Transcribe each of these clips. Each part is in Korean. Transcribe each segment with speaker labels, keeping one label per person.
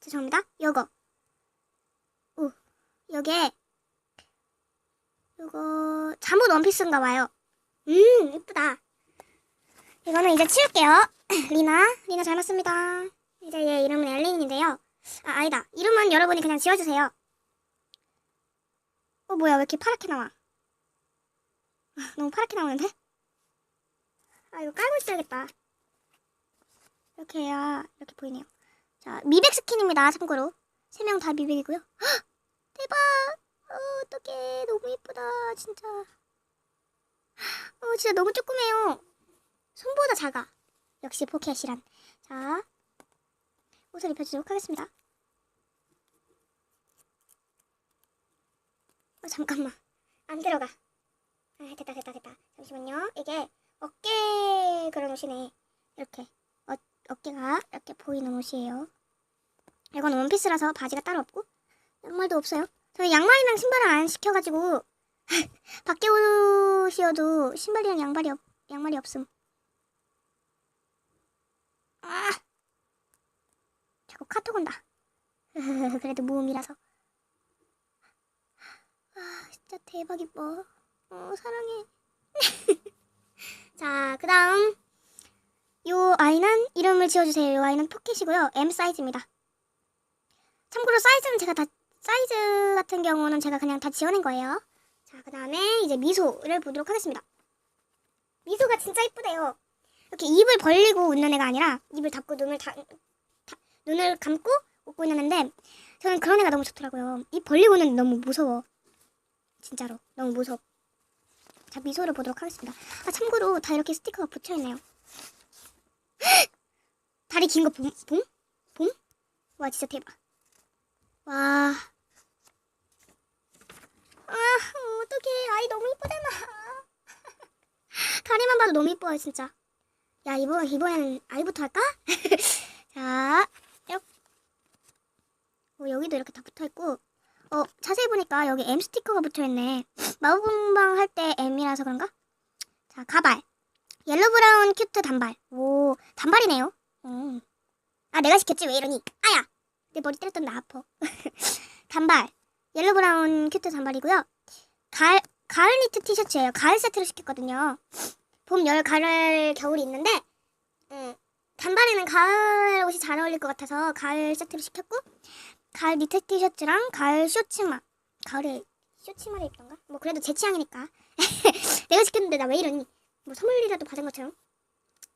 Speaker 1: 죄송합니다. 요거. 오, 요게, 요거, 잠옷 원피스인가 봐요. 음, 이쁘다. 이거는 이제 치울게요. 리나, 리나 잘 맞습니다. 이제 얘 이름은 엘린인데요. 아, 아니다. 이름은 여러분이 그냥 지워주세요. 어, 뭐야, 왜 이렇게 파랗게 나와? 아, 너무 파랗게 나오는데? 아, 이거 깔고 있어야겠다. 이렇게 해야 이렇게 보이네요. 자, 미백 스킨입니다. 참고로. 세 명 다 미백이고요. 헉! 대박! 어, 어떡해. 너무 예쁘다. 진짜. 어, 진짜 너무 조그매요. 손보다 작아. 역시 포켓이란. 자, 옷을 입혀주도록 하겠습니다. 어, 잠깐만. 안 들어가. 아, 됐다, 됐다, 됐다. 잠시만요. 이게 어깨 그런 옷이네. 이렇게. 어, 어깨가 이렇게 보이는 옷이에요. 이건 원피스라서 바지가 따로 없고 양말도 없어요. 저희 양말이랑 신발을 안 시켜가지고 밖에 옷이어도 신발이랑 양말이 없, 양말이 없음. 아, 자꾸 카톡 온다. 그래도 무음이라서. 아, 진짜 대박 이뻐. 어, 사랑해. 자, 그 다음. 요 아이는 이름을 지어주세요. 요 아이는 포켓이고요. M 사이즈입니다. 참고로 사이즈는 제가 다, 사이즈 같은 경우는 제가 그냥 다 지어낸 거예요. 자, 그 다음에 이제 미소를 보도록 하겠습니다. 미소가 진짜 이쁘대요. 이렇게 입을 벌리고 웃는 애가 아니라 입을 닫고 눈을 다, 다- 눈을 감고 웃고 있는 애인데 저는 그런 애가 너무 좋더라고요. 입 벌리고 는 너무 무서워. 진짜로 너무 무서워. 자 미소를 보도록 하겠습니다. 아 참고로 다 이렇게 스티커가 붙여 있네요. 다리 긴 거 봄? 봄? 봄? 와 진짜 대박. 와. 아 어떡해 아이 너무 이쁘잖아. 다리만 봐도 너무 이뻐요 진짜. 야 이번 이번엔 아이부터 할까? 자 이렇게. 어, 여기도 이렇게 다 붙어 있고. 어 자세히 보니까 여기 M 스티커가 붙어 있네. 마법공방 할 때 M이라서 그런가? 자 가발. 옐로 브라운 큐트 단발. 오 단발이네요. 음. 아 내가 시켰지 왜 이러니? 아야 내 머리 때렸던 나 아파. 단발. 옐로 브라운 큐트 단발이고요. 가을 가을 니트 티셔츠예요. 가을 세트로 시켰거든요. 봄, 여름, 가을, 겨울이 있는데 음, 단발에는 가을 옷이 잘 어울릴 것 같아서 가을 세트로 시켰고 가을 니트 티셔츠랑 가을 쇼치마 가을에 쇼치마를 입던가? 뭐 그래도 제 취향이니까 내가 시켰는데 나 왜 이러니? 뭐 선물이라도 받은 것처럼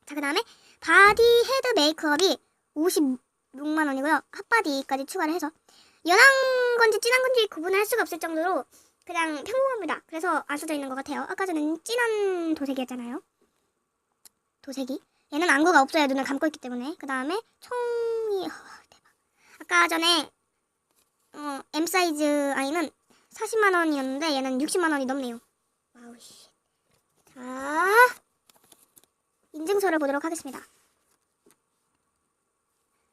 Speaker 1: 자 그 다음에 바디 헤드 메이크업이 56만 원이고요 핫바디까지 추가를 해서 연한 건지 진한 건지 구분을 할 수가 없을 정도로 그냥 평범합니다. 그래서 안 써져 있는 것 같아요. 아까 전에는 진한 도색이었잖아요. 도색이. 얘는 안구가 없어요. 눈을 감고 있기 때문에. 그 다음에 총이 어, 대박. 아까 전에 어, M 사이즈 아이는 40만 원이었는데 얘는 60만 원이 넘네요. 자 인증서를 보도록 하겠습니다.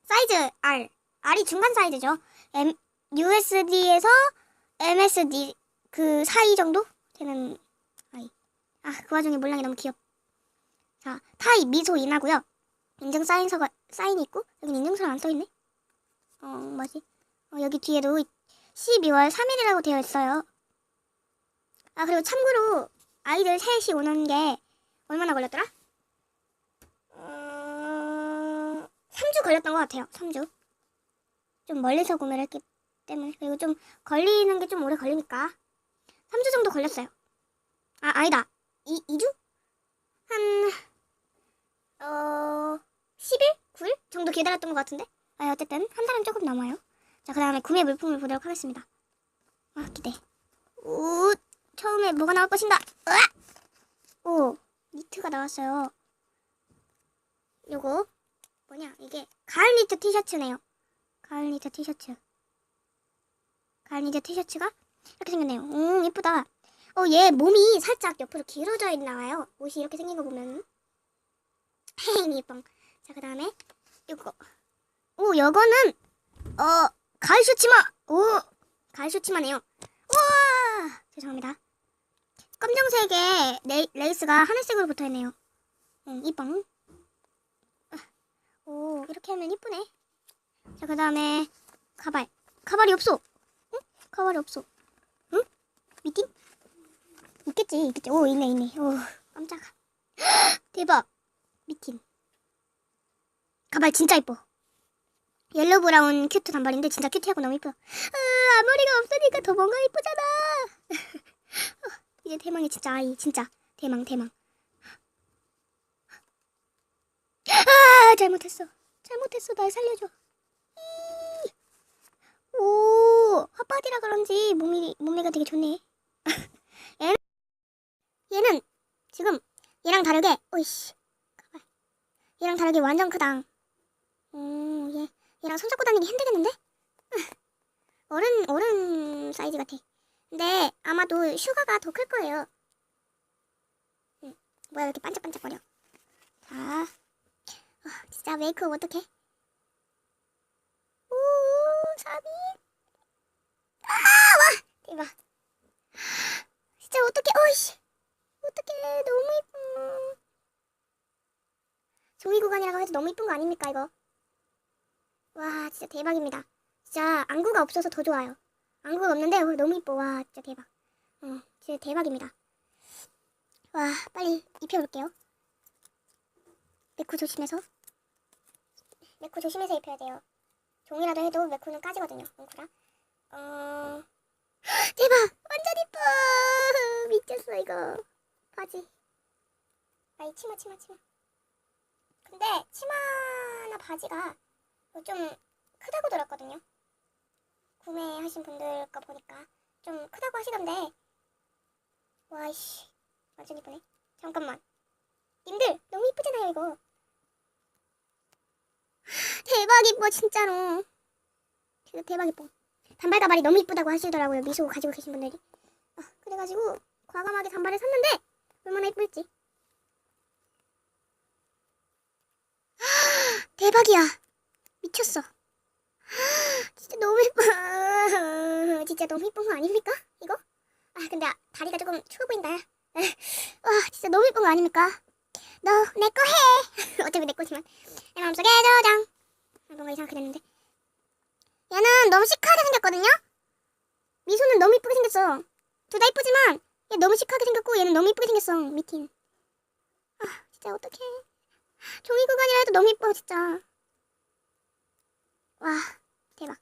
Speaker 1: 사이즈 R. R이 중간 사이즈죠. M, USD에서 MSD 그 사이 정도 되는 아이. 아, 그 와중에 몰랑이 너무 귀엽. 자, 타이 미소 인하고요. 인증 사인서가 사인이 있고 여기 인증서는 안써 있네. 어, 뭐지? 어, 여기 뒤에도 12월 3일이라고 되어 있어요. 아, 그리고 참고로 아이들 셋이 오는 게 얼마나 걸렸더라? 어... 3주 걸렸던 것 같아요. 3주. 좀 멀리서 구매를 했기 때문에 그리고 좀 걸리는 게 좀 오래 걸리니까 3주 정도 걸렸어요. 아, 아니다. 이, 2주? 한, 어, 10일? 9일? 정도 기다렸던 것 같은데? 아, 어쨌든, 한 달은 조금 넘어요. 자, 그 다음에 구매 물품을 보도록 하겠습니다. 아, 기대. 오, 처음에 뭐가 나올 것인가? 으악! 오, 니트가 나왔어요. 요거, 뭐냐, 이게, 가을 니트 티셔츠네요. 가을 니트 티셔츠. 가을 니트 티셔츠가 이렇게 생겼네요. 음, 예쁘다. 어, 얘 몸이 살짝 옆으로 길어져 있나봐요. 옷이 이렇게 생긴 거 보면. 헤잉, 예뻐. 자, 그 다음에, 이거. 오, 요거는, 어, 가을 쇼치마! 오, 가을 쇼치마네요. 우와! 죄송합니다. 검정색에 레, 레이스가 하늘색으로 붙어 있네요. 응, 이뻐. 오, 이렇게 하면 이쁘네. 자, 그 다음에, 가발. 가발이 없어. 응? 가발이 없어. 응? 미팅? 있겠지, 있겠지. 오, 있네, 있네. 오, 깜짝아. 대박. 미팅. 가발 진짜 이뻐. 옐로우 브라운 큐트 단발인데 진짜 큐티하고 너무 이뻐. 아, 앞머리가 없으니까 더 뭔가 이쁘잖아. 어, 이제 대망이 진짜 아이, 진짜. 대망, 대망. 아, 잘못했어. 잘못했어. 날 살려줘. 이. 오, 핫바디라 그런지 몸이, 몸매가 되게 좋네. 얘는, 얘는 지금 얘랑 다르게, 오이씨. 가발. 얘랑 다르게 완전 크다. 오, 얘, 얘랑 손잡고 다니기 힘들겠는데? 어른, 어른 사이즈 같아. 근데 아마도 슈가가 더 클 거예요. 응. 뭐야, 이렇게 반짝반짝거려. 자, 아, 진짜 메이크업 어떡해? 오, 사비. 아, 와! 대박. 진짜 어떡해, 어이씨. 어떡해, 너무 이뻐. 종이 구간이라고 해도 너무 이쁜 거 아닙니까, 이거? 와, 진짜 대박입니다. 진짜 안구가 없어서 더 좋아요. 안구가 없는데 어, 너무 이뻐. 와, 진짜 대박. 어, 진짜 대박입니다. 와, 빨리 입혀볼게요. 메코 조심해서. 메코 조심해서 입혀야 돼요. 종이라도 해도 메코는 까지거든요. 뭉크라. 어... 대박! 완전 이뻐! 미쳤어 이거. 바지. 아이 치마 치마 치마. 근데 치마나 바지가 좀 크다고 들었거든요. 구매하신 분들 거 보니까 좀 크다고 하시던데. 와이씨 완전 이쁘네. 잠깐만. 님들 너무 이쁘잖아요 이거. 대박 이뻐 진짜로. 진짜 대박 이뻐. 단발 가발이 너무 이쁘다고 하시더라고요 미소 가지고 계신 분들이. 아, 그래가지고 과감하게 단발을 샀는데 얼마나 이쁠지. 대박이야. 미쳤어. 진짜 너무 예뻐. 진짜 너무 예쁜 거 아닙니까? 이거? 아 근데 아, 다리가 조금 추워 보인다. 와 진짜 너무 예쁜 거 아닙니까? 너 내 거 해. 어차피 내 거지만 내 마음속에 저장. 아, 뭔가 이상하게 됐는데. 얘는 너무 시크하게 생겼거든요. 미소는 너무 이쁘게 생겼어. 둘 다 이쁘지만 얘 너무 시크하게 생겼고 얘는 너무 이쁘게 생겼어. 미팅. 아 진짜 어떡해. 종이 구간이라 해도 너무 이뻐 진짜. 와 대박.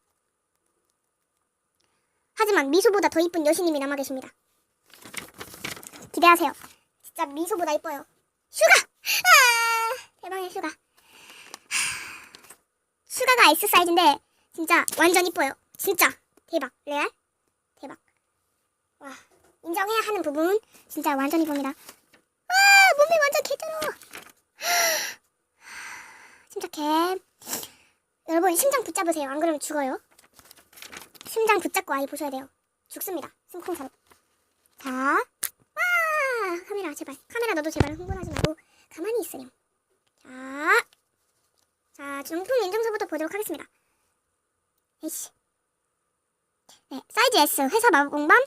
Speaker 1: 하지만 미소보다 더 이쁜 여신님이 남아 계십니다. 기대하세요. 진짜 미소보다 이뻐요. 슈가! 아, 대박이야 슈가. 슈가가 S 사이즈인데 진짜 완전 이뻐요. 진짜 대박. 레알? 대박. 와 인정해야 하는 부분 진짜 완전 이쁩니다. 와 몸이 완전 개쩔어. 침착해. 여러분 심장 붙잡으세요. 안 그러면 죽어요. 심장 붙잡고 아이 보셔야 돼요. 죽습니다. 심쿵사로. 자, 와 카메라 제발. 카메라 너도 제발 흥분하지 말고 가만히 있으렴. 자, 자 정품 인증서부터 보도록 하겠습니다. 에이씨. 네, 사이즈 S 회사 마법 공방.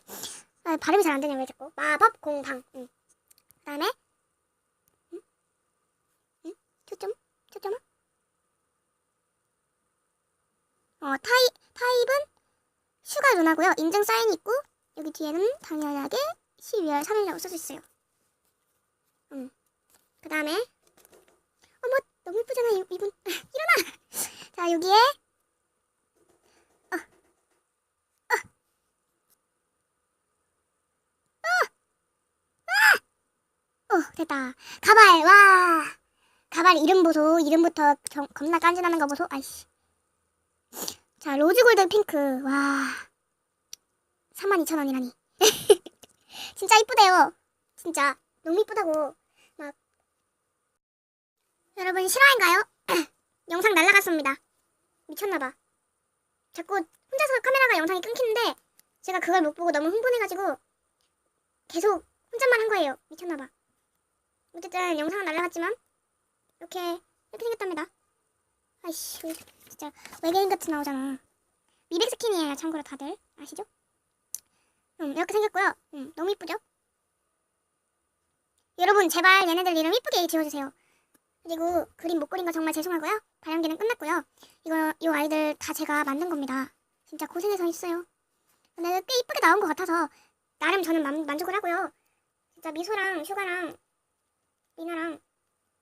Speaker 1: 아, 발음이 잘 안 되냐 왜 자꾸? 마법 공방. 응. 그다음에 응? 응? 초점? 초점은? 어, 타이, 타입은 슈가 누나고요. 인증 사인이 있고 여기 뒤에는 당연하게 12월 3일이라고 써져 있어요. 음. 그 다음에 어머 너무 예쁘잖아 이- 이분 일어나. 자 여기에 어. 어. 어. 어 됐다. 가발 와. 가발 이름 보소. 이름부터 정- 겁나 깐지나는 거 보소. 아이씨. 자, 로즈 골든 핑크. 와. 32,000원이라니. 진짜 이쁘대요. 진짜. 너무 이쁘다고. 막. 여러분, 실화인가요? 영상 날라갔습니다. 미쳤나봐. 자꾸 혼자서 카메라가 영상이 끊기는데, 제가 그걸 못 보고 너무 흥분해가지고, 계속 혼잣말 한 거예요. 미쳤나봐. 어쨌든, 영상은 날라갔지만, 이렇게, 이렇게 생겼답니다. 아이씨, 왜 진짜 외계인 같이 나오잖아. 미백 스킨이에요, 참고로 다들 아시죠? 음, 이렇게 생겼고요. 음, 너무 이쁘죠? 여러분 제발 얘네들 이름 이쁘게 지어주세요. 그리고 그림 못 그린 거 정말 죄송하고요. 발연기는 끝났고요. 이거 이 아이들 다 제가 만든 겁니다. 진짜 고생해서 했어요. 근데 꽤 이쁘게 나온 것 같아서 나름 저는 만, 만족을 하고요. 진짜 미소랑 휴가랑 리나랑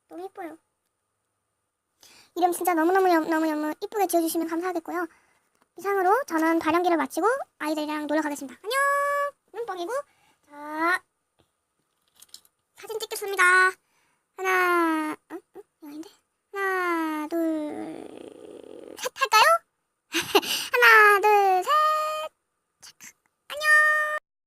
Speaker 1: 너무 이뻐요. 이름 진짜 너무너무 너무 너무 이쁘게 지어주시면 감사하겠고요. 이상으로 저는 발연기를 마치고 아이들이랑 놀러 가겠습니다. 안녕! 눈뻥이고 자 사진 찍겠습니다. 하나 어? 어? 아닌데? 하나 둘 셋 할까요? 하나 둘 셋!